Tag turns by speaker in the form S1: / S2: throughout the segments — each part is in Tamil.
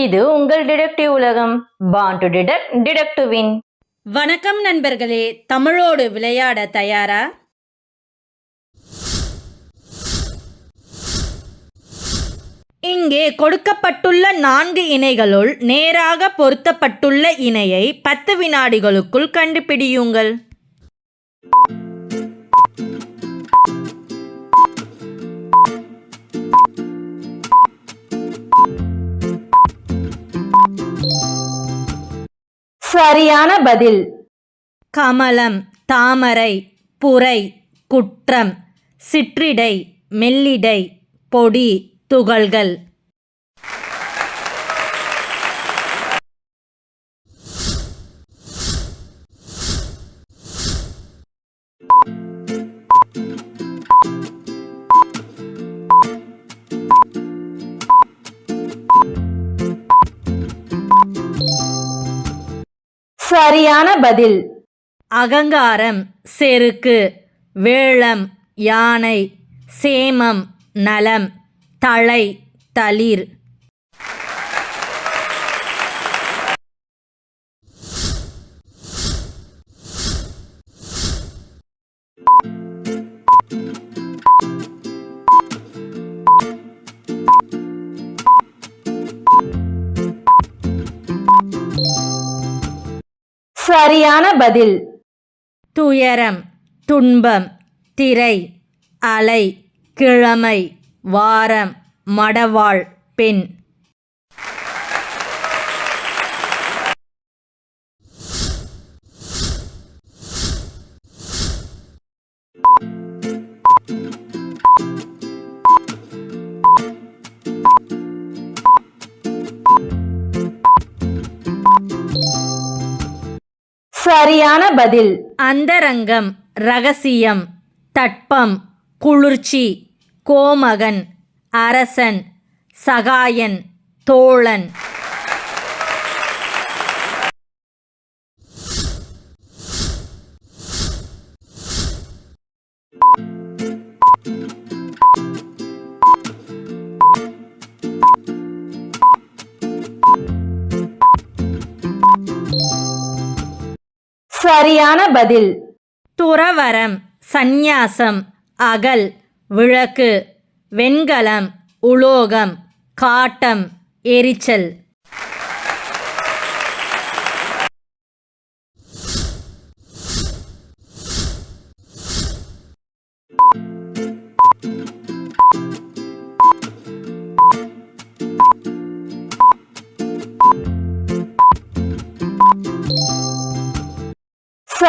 S1: இது உங்கள் டிடெக்டிவ் உலகம். பான் டு டிடெக்ட் டிடெக்டிவின்
S2: வணக்கம் நண்பர்களே தமிழோடு விளையாட தயாரா? இங்கே கொடுக்கப்பட்டுள்ள நான்கு இணைகளுள் நேராக பொருத்தப்பட்டுள்ள இணையை பத்து வினாடிகளுக்குள் கண்டுபிடியுங்கள்.
S1: சரியான பதில்.
S2: கமலம் தாமரை புரை குற்றம் சிற்றிடை மெல்லிடை பொடி துகள்கள்.
S1: சரியான பதில்.
S2: அகங்காரம் செருக்கு வேளம் யானை சேமம் நலம் தழை தளிர்.
S1: சரியான பதில்.
S2: துயரம் துன்பம் திரை அலை கிழமை வாரம் மடவாள் பெண்.
S1: சரியான பதில்.
S2: அந்தரங்கம் ரகசியம் தட்பம் குளிர்ச்சி கோமகன் அரசன் சகாயன் தோழன்.
S1: சரியான பதில்.
S2: துறவரம் சந்நியாசம் அகல் விளக்கு வெண்கலம் உலோகம் காட்டம் எரிச்சல்.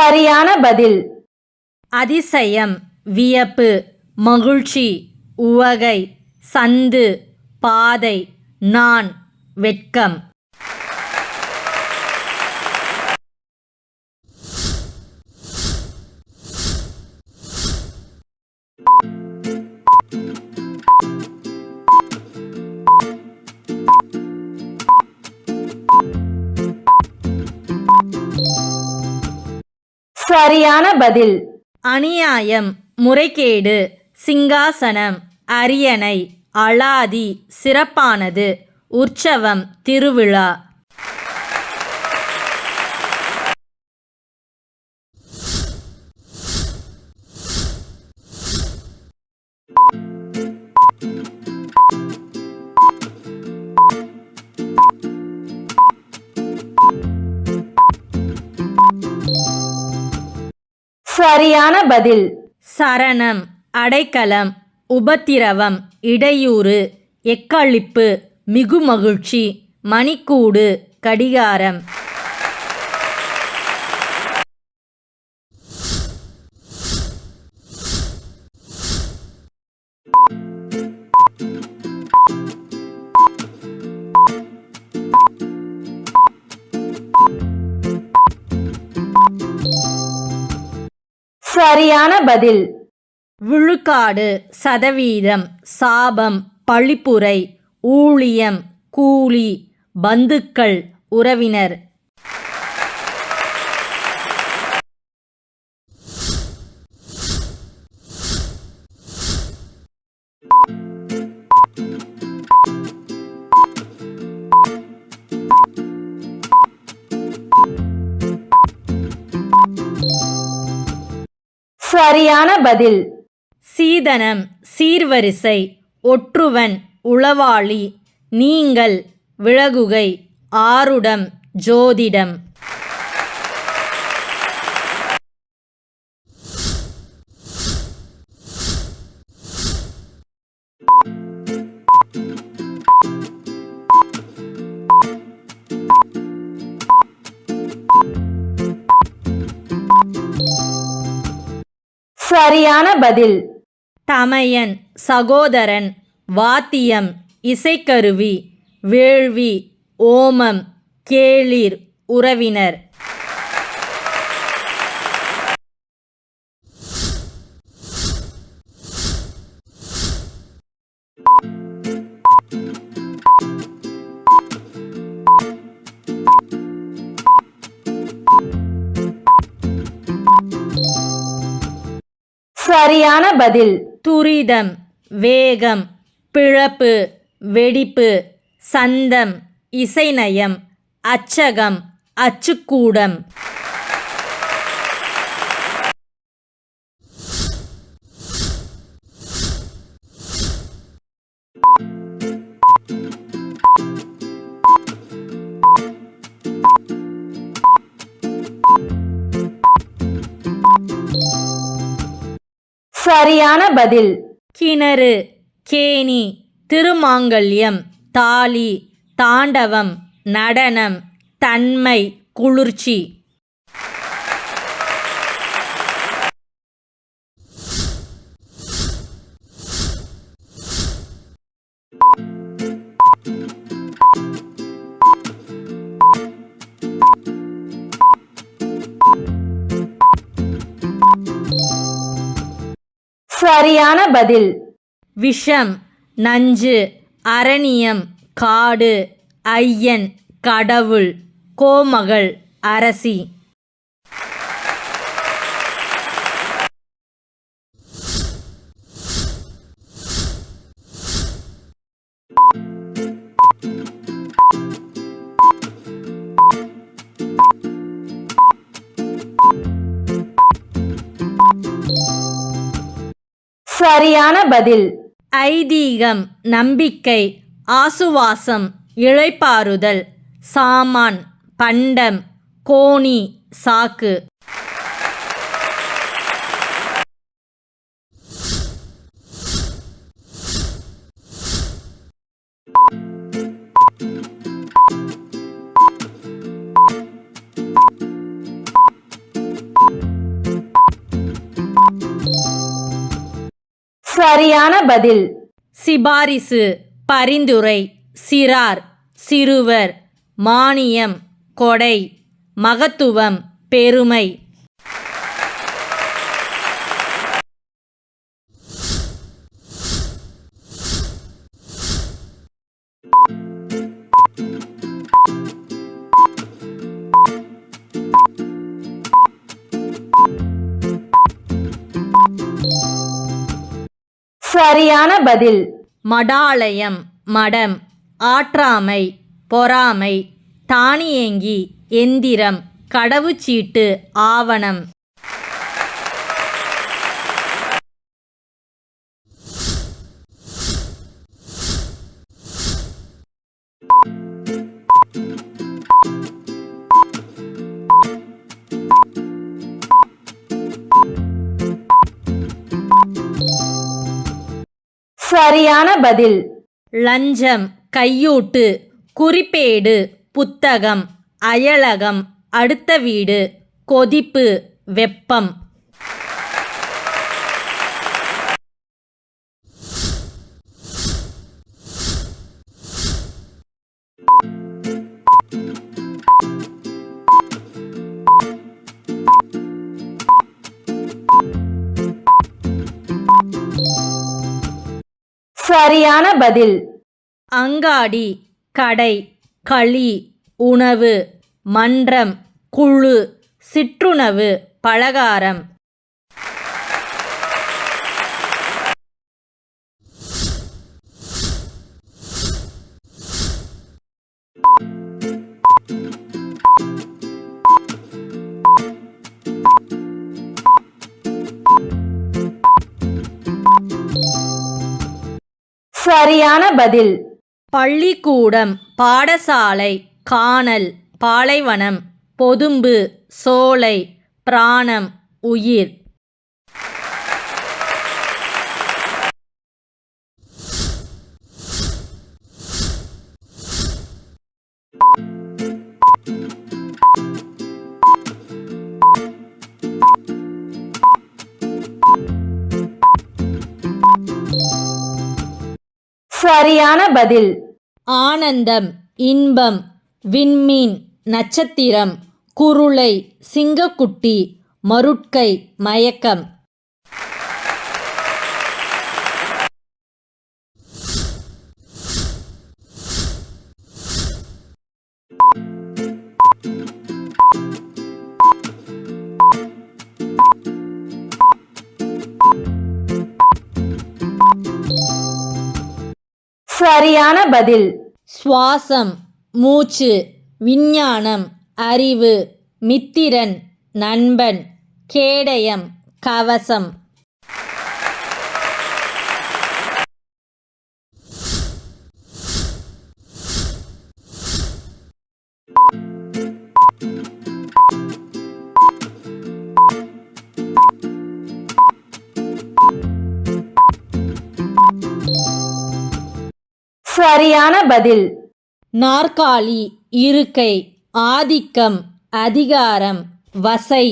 S1: சரியான பதில்.
S2: அதிசயம் வியப்பு மகிழ்ச்சி உவகை சந்து பாதை நான் வெட்கம்.
S1: சரியான பதில்.
S2: அநியாயம் முறைகேடு சிங்காசனம் அரியணை அலாதி சிறப்பானது உற்சவம் திருவிழா.
S1: சரியான பதில்.
S2: சரணம் அடைக்கலம் உபத்திரவம் இடையூறு எக்களிப்பு மிகுமகிழ்ச்சி மணிக்கூடு கடிகாரம்.
S1: சரியான பதில்.
S2: விழுக்காடு சதவீதம் சாபம் பழிப்புரை ஊழியம் கூலி பந்துக்கள் உறவினர்
S1: சரியான பதில்.
S2: சீதனம் சீர்வரிசை ஒற்றுவன் உளவாளி நீங்கள் விலகுகை ஆருடம் ஜோதிடம்.
S1: சரியான பதில்.
S2: தமையன் சகோதரன் வாத்தியம் இசைக்கருவி வேள்வி ஓமம் கேளிர் உறவினர்.
S1: சரியான பதில்.
S2: துரிதம் வேகம் பிழப்பு வெடிப்பு சந்தம் இசைநயம் அச்சகம் அச்சுக்கூடம்.
S1: சரியான பதில்.
S2: கிணறு கேணி திருமாங்கல்யம் தாலி தாண்டவம் நடனம் தன்மை குளிர்ச்சி.
S1: சரியான பதில்.
S2: விஷம் நஞ்சு அரணியம் காடு ஐயன் கடவுள் கோமகள் அரசி.
S1: சரியான பதில்.
S2: ஐதீகம் நம்பிக்கை ஆசுவாசம் இளைப்பாறுதல் சாமான் பண்டம் கோணி சாக்கு.
S1: சரியான பதில்.
S2: சிபாரிசு பரிந்துரை சிறார் சிறுவர் மானியம் கொடை மகத்துவம் பெருமை.
S1: சரியான பதில்.
S2: மடாலயம் மடம் ஆற்றாமை பொறாமை தானியங்கி எந்திரம் கடவுச்சீட்டு ஆவணம்.
S1: சரியான பதில்.
S2: லஞ்சம் கையூட்டு குறிப்பேடு புத்தகம் அயலகம் அடுத்த வீடு கொதிப்பு வெப்பம்.
S1: சரியான பதில்.
S2: அங்காடி கடை களி உணவு மன்றம் குழு சிற்றுணவு பலகாரம்.
S1: சரியான பதில்.
S2: பள்ளிக்கூடம் பாடசாலை காணல் பாலைவனம் பொதும்பு சோலை பிராணம் உயிர்.
S1: சரியான பதில்.
S2: ஆனந்தம் இன்பம் விண்மீன் நட்சத்திரம் குருளை சிங்கக்குட்டி மருட்கை மயக்கம்.
S1: சரியான பதில்.
S2: சுவாசம் மூச்சு விஞ்ஞானம் அறிவு மித்திரன் நண்பன் கேடயம் கவசம்.
S1: சரியான பதில்.
S2: நாற்காலி இருக்கை ஆதிக்கம் அதிகாரம் வசை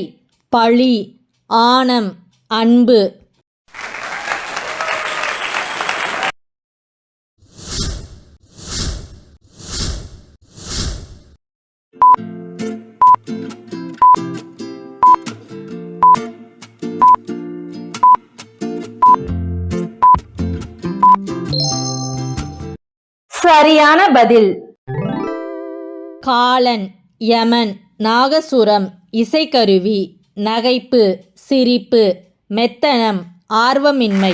S2: பழி ஆணம் அன்பு
S1: சரியான பதில்.
S2: காலன் யமன் நாகசுரம் இசைக்கருவி நகைப்பு சிரிப்பு மெத்தனம் ஆர்வமின்மை.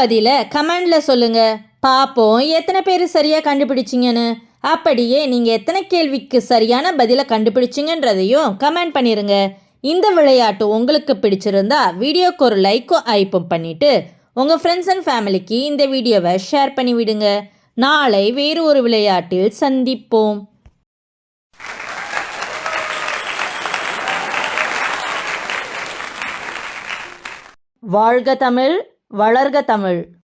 S2: பதில கமெண்ட்ல சொல்லுங்க. பாப்போம் எத்தனை பேர் சரியா கண்டுபிடிச்சிங்கன்னு. அப்படியே நீங்கள் எத்தனை கேள்விக்கு சரியான பதிலை கண்டுபிடிச்சிங்கன்றதையும் கமெண்ட் பண்ணிடுங்க இந்த விளையாட்டு உங்களுக்கு பிடிச்சிருந்தா வீடியோக்கு ஒரு லைக்கும் ஐப்பும் பண்ணிவிட்டு உங்கள் ஃப்ரெண்ட்ஸ் அண்ட் ஃபேமிலிக்கு இந்த வீடியோவை ஷேர் பண்ணி விடுங்க நாளை வேறு ஒரு விளையாட்டில் சந்திப்போம். வாழ்க தமிழ் வளர்க தமிழ்.